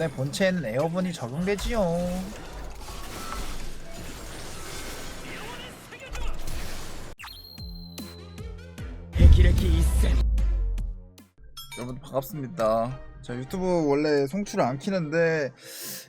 요네 본체에는 에어본이 적용되지요. 여러분 반갑습니다. 저 유튜브 원래 송출을 안 키는데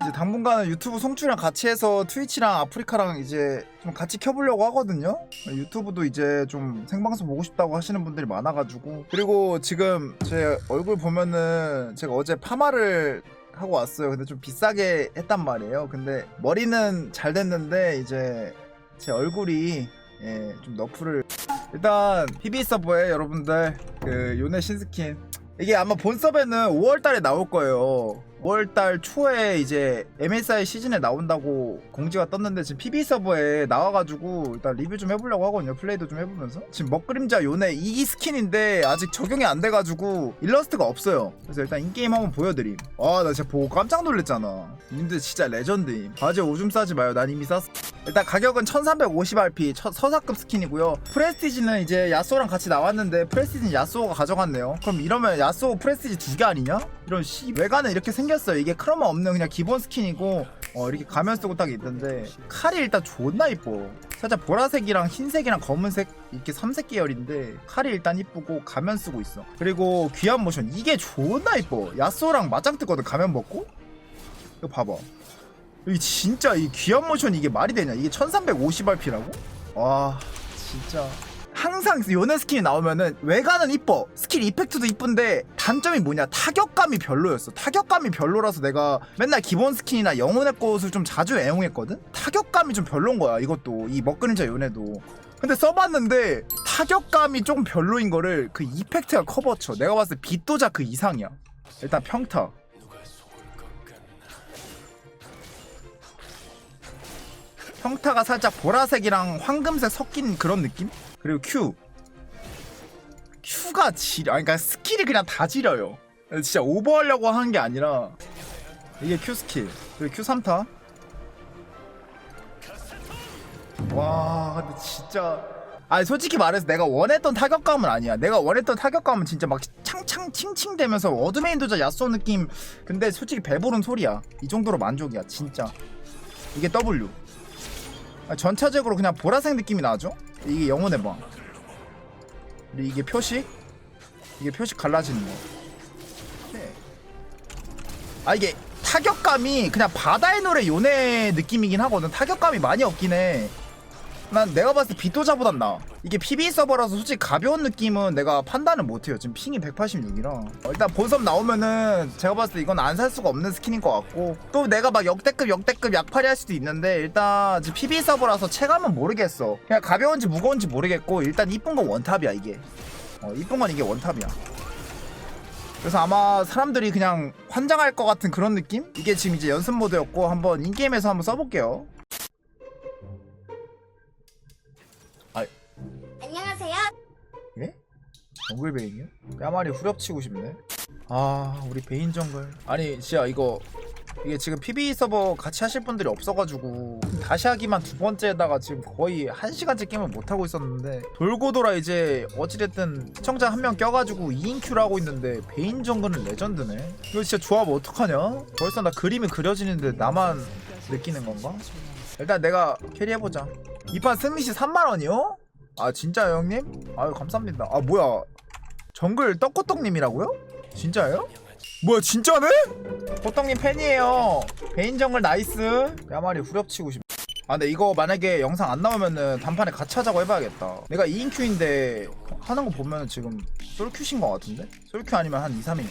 이제 당분간은 유튜브 송출이랑 같이 해서 트위치랑 아프리카랑 이제 좀 같이 켜보려고 하거든요. 유튜브도 이제 좀 생방송 보고 싶다고 하시는 분들이 많아가지고 그리고 지금 제 얼굴 보면은 제가 어제 파마를 하고 왔어요. 근데 좀 비싸게 했단 말이에요. 근데 머리는 잘 됐는데 이제 제 얼굴이 예, 좀 너프를 일단 PB 서버에 여러분들 그 요네 신스킨 이게 아마 본 서버는 5월달에 나올 거예요. 5월달 초에 이제 MSI 시즌에 나온다고 공지가 떴는데 지금 PB 서버에 나와가지고 일단 리뷰 좀 해보려고 하거든요. 플레이도 좀 해보면서 지금 먹그림자 요네 2기 스킨인데 아직 적용이 안 돼가지고 일러스트가 없어요. 그래서 일단 인게임 한번 보여드림. 아 나 진짜 보고 깜짝 놀랐잖아. 님들 진짜 레전드임. 바지 오줌 싸지 마요. 난 이미 쌌어. 일단 가격은 1350RP 서사급 스킨이고요. 프레스티지는 이제 야쏘랑 같이 나왔는데 프레스티지는 야쏘가 가져갔네요. 그럼 이러면 야쏘 프레스티지 두 개 아니냐? 이런 씨 외관은 이렇게 생겼어요. 이게 크로마 없는 그냥 기본 스킨이고 어 이렇게 가면 쓰고 딱 있던데 칼이 일단 존나 이뻐. 살짝 보라색이랑 흰색이랑 검은색 이렇게 삼색 계열인데 칼이 일단 이쁘고 가면 쓰고 있어. 그리고 귀한 모션 이게 존나 이뻐. 야쏘랑 맞짱 뜨거든 가면 벗고. 이거 봐봐. 이게 진짜 이 귀한 모션 이게 말이 되냐? 이게 1350RP라고? 와 진짜 항상 요네 스킨이 나오면은 외관은 이뻐. 스킬 이펙트도 이쁜데 단점이 뭐냐? 타격감이 별로였어. 타격감이 별로라서 내가 맨날 기본 스킨이나 영혼의 꽃을 좀 자주 애용했거든? 타격감이 좀 별론 거야 이것도. 이 먹그림자 요네도. 근데 써봤는데 타격감이 조금 별로인 거를 그 이펙트가 커버쳐. 내가 봤을 때 빛도자 그 이상이야. 일단 평타 평타가 살짝 보라색이랑 황금색 섞인 그런 느낌? 그리고 Q. Q가 지려 그러니까 스킬이 그냥 다 지려요. 진짜 오버하려고 하는 게 아니라. 이게 Q 스킬. 그리고 Q 3타. 와 근데 진짜. 아니 솔직히 말해서 내가 원했던 타격감은 아니야. 내가 원했던 타격감은 진짜 막 창창 칭칭대면서 어드메 인도자 야쏘 느낌. 근데 솔직히 배부른 소리야. 이 정도로 만족이야 진짜. 이게 W. 아, 전체적으로 그냥 보라색 느낌이 나죠? 이게 영혼의 방. 그리고 이게 표식. 이게 표식 갈라지는 거. 네. 아 이게 타격감이 그냥 바다의 노래 요네 느낌이긴 하거든. 타격감이 많이 없긴 해. 난 내가 봤을 때 비토자보단 나아. 이게 PB 서버라서 솔직히 가벼운 느낌은 내가 판단을 못해요. 지금 핑이 186이라. 어, 일단 본섭 나오면은 제가 봤을 때 이건 안 살 수가 없는 스킨인 것 같고 또 내가 막 역대급 역대급 약팔이 할 수도 있는데 일단 지금 PB 서버라서 체감은 모르겠어. 그냥 가벼운지 무거운지 모르겠고 일단 이쁜 건 원탑이야 이게. 어, 이쁜 건 이게 원탑이야. 그래서 아마 사람들이 그냥 환장할 것 같은 그런 느낌? 이게 지금 이제 연습 모드였고 한번 인게임에서 한번 써볼게요. 정글 베인이요? 까마리 후렵치고 싶네. 아 우리 베인 정글. 아니 진짜 이거 이게 지금 PB 서버 같이 하실 분들이 없어가지고 다시 하기만 두 번째에다가 지금 거의 한 시간째 게임을 못 하고 있었는데 돌고 돌아 이제 어찌됐든 시청자 한 명 껴가지고 2인 큐를 하고 있는데 베인 정글은 레전드네. 이거 진짜 조합 어떡하냐? 벌써 나 그림이 그려지는데 나만 느끼는 건가? 일단 내가 캐리해보자. 이 판 승리시 3만 원이요? 아 진짜요 형님? 아유 감사합니다 아 뭐야 정글 떡호떡님이라고요? 진짜예요? 뭐야 진짜네? 호떡님 팬이에요 베인 정글 나이스 야말이 후렵치고 싶 아 근데 이거 만약에 영상 안 나오면은 단판에 같이 하자고 해봐야겠다 내가 2인 큐인데 하는 거 보면은 지금 솔큐신 거 같은데? 솔큐 아니면 한 2, 3인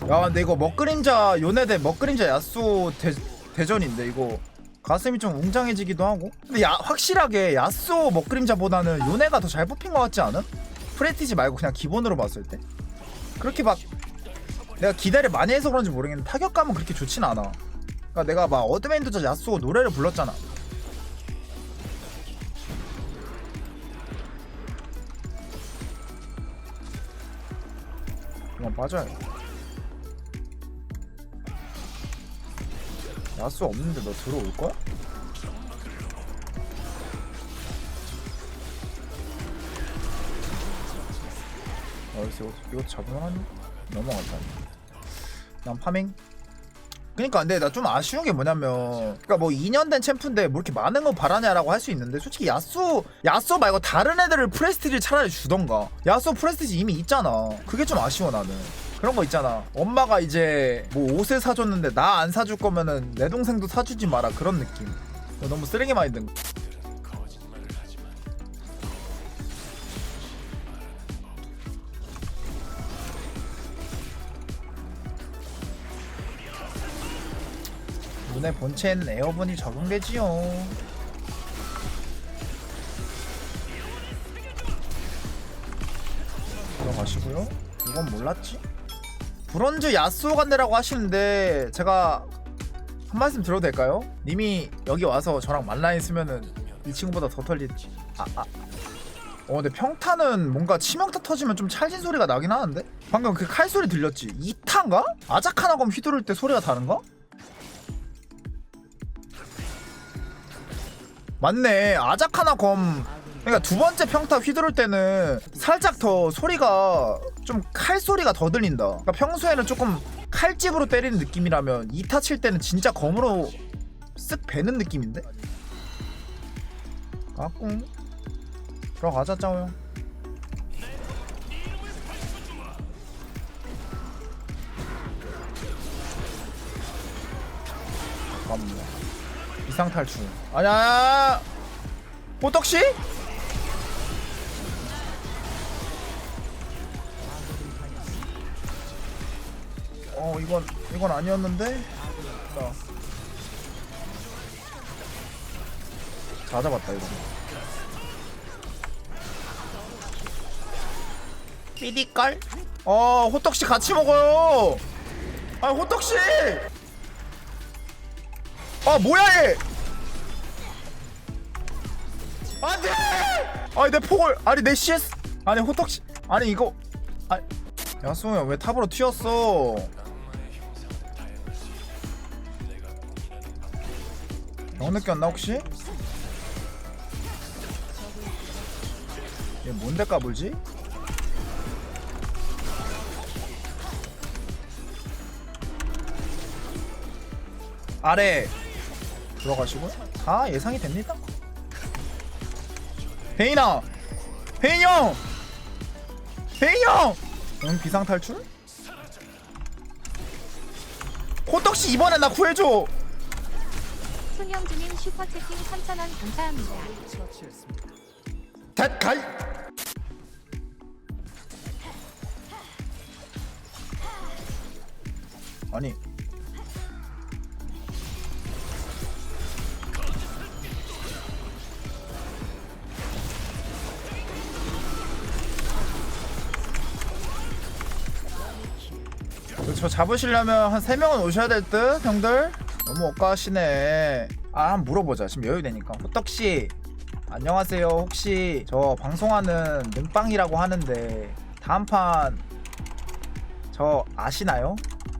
큐? 야 근데 이거 먹그림자 요네 대 먹그림자 야수 대, 대전인데 이거 가슴이 좀 웅장해지기도 하고 근데 야, 확실하게 야쏘 먹그림자보다는 요네가 더 잘 뽑힌 것 같지 않은? 프레티지 말고 그냥 기본으로 봤을 때? 그렇게 막 내가 기대를 많이 해서 그런지 모르겠는데 타격감은 그렇게 좋진 않아. 그러니까 내가 막 어드맨드저 야쏘 노래를 불렀잖아. 그만 빠져야 돼 야수 없는데 너 들어올 거야? 어, 이거, 이거 잡으면 넘어갔다. 난 파밍. 그러니까 근데 나 좀 아쉬운 게 뭐냐면 그러니까 뭐 2년 된 챔프인데 뭐 이렇게 많은 거 바라냐라고 할 수 있는데 솔직히 야쏘 야쏘 말고 다른 애들을 프레스티지 차라리 주던가. 야쏘 프레스티지 이미 있잖아. 그게 좀 아쉬워 나는. 그런 거 있잖아. 엄마가 이제 뭐 옷을 사줬는데 나 안 사줄 거면은 내 동생도 사주지 마라. 그런 느낌. 어, 너무 쓰레기 마인 드 눈의 본체에는 에어본이 적용되지요. 들어가시고요. 이건 몰랐지? 브론즈 야스오 간대라고 하시는데 제가 한 말씀 들어도 될까요? 님이 여기 와서 저랑 만나 있으면은 이 친구보다 더 털리지. 아 아. 어 근데 평타는 뭔가 치명타 터지면 좀 찰진 소리가 나긴 하는데 방금 그 칼 소리 들렸지? 2타인가? 아자카나검 휘두를 때 소리가 다른가? 맞네. 아자카나 검. 그러니까 두 번째 평타 휘두를 때는 살짝 더 소리가 좀 칼 소리가 더 들린다. 그러니까 평소에는 조금 칼집으로 때리는 느낌이라면 2타 칠 때는 진짜 검으로 쓱 베는 느낌인데? 까꿍. 들어가자 짜오 형. 잠깐만 이상 탈출. 아니야. 호떡씨? 어 이건 이건 아니었는데. 자. 다 잡았다 이거. 삐디깔? 어 호떡씨 같이 먹어요. 아 호떡씨. 아 뭐야 얘 안돼 아니 내 폭을 아니 내 CS 아니 호떡씨 아니 이거 아 야수야 왜 탑으로 튀었어 영 느꼈나 혹시? 얘 뭔데 까불지? 아래 들어가시고요. 다 예상이 됩니다. 베인아, 베인 형, 베인 형, 응 비상 탈출? 호떡씨 이번에 나 구해줘. 손영주님 슈퍼채팅 3,000원 감사합니다. 닷 가이. 아니 저 잡으시려면 한 3명은 오셔야 될 듯, 형들? 너무 억까하시네. 아, 한번 물어보자. 지금 여유 되니까. 호떡씨, 안녕하세요. 혹시 저 방송하는 능빵이라고 하는데, 다음 판, 저 아시나요?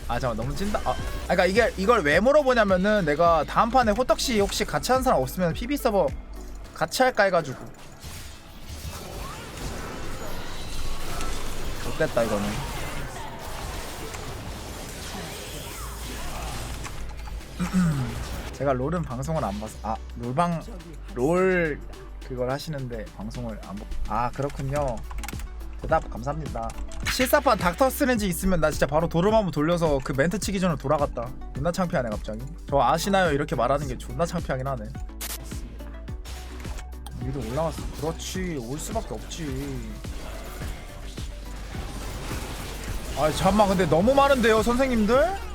아, 잠깐 너무 찐다. 아, 그러니까 이게, 이걸 왜 물어보냐면은 내가 다음 판에 호떡씨 혹시 같이 하는 사람 없으면 PB 서버 같이 할까 해가지고. 못됐다, 이거는. 제가 롤은 방송을 안 봐서 아 롤방 롤 그걸 하시는데 방송을 안 보. 아 그렇군요. 대답 감사합니다. 실사판 닥터 스트레인지 있으면 나 진짜 바로 도름 한번 돌려서 그 멘트 치기 전에 돌아갔다. 존나 창피하네 갑자기. 저 아시나요 이렇게 말하는 게 존나 창피하긴 하네. 위로 올라갔어. 그렇지 올 수밖에 없지. 아 잠만 근데 너무 많은데요 선생님들?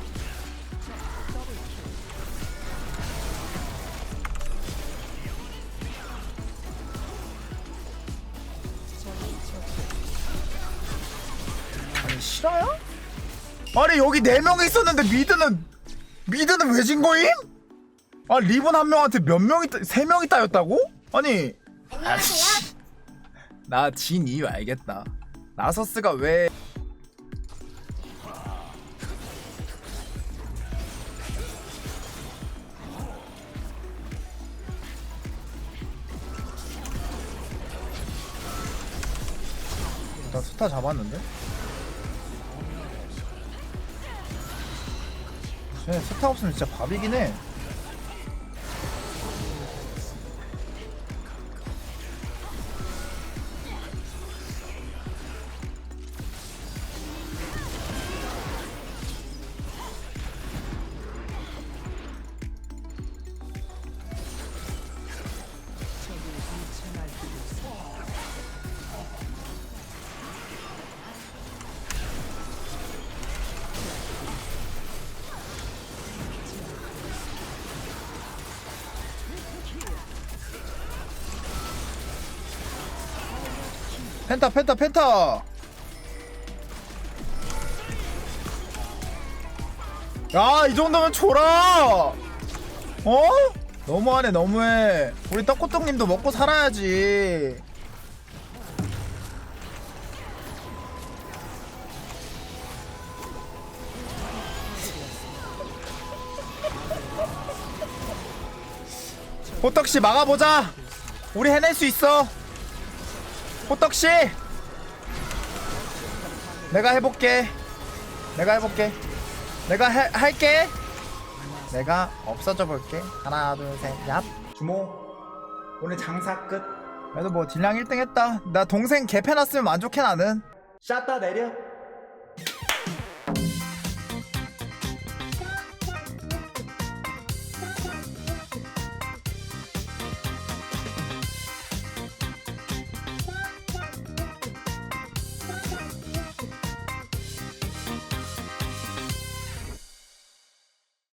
아니 여기 네 명이 있었는데 미드는 미드는 왜 진 거임? 아 리본 한 명한테 몇 명이 따- 세 명이 따였다고? 아니 아씨 나 진 이유 알겠다 나서스가 왜 나 스타 잡았는데? 쟤 스타 없으면 진짜 밥이긴 해 펜타 펜타 펜타. 야 이 정도면 줘라. 어? 너무하네 너무해. 우리 떡꼬떡님도 먹고 살아야지. 호떡씨 막아보자. 우리 해낼 수 있어 호떡씨! 내가 해볼게. 내가 해볼게. 내가 해, 할게. 내가 없어져 볼게. 하나 둘셋얍. 주모 오늘 장사 끝. 그래도 뭐 딜량 1등 했다. 나 동생 개패 났으면 만족해 나는. 샷다 내려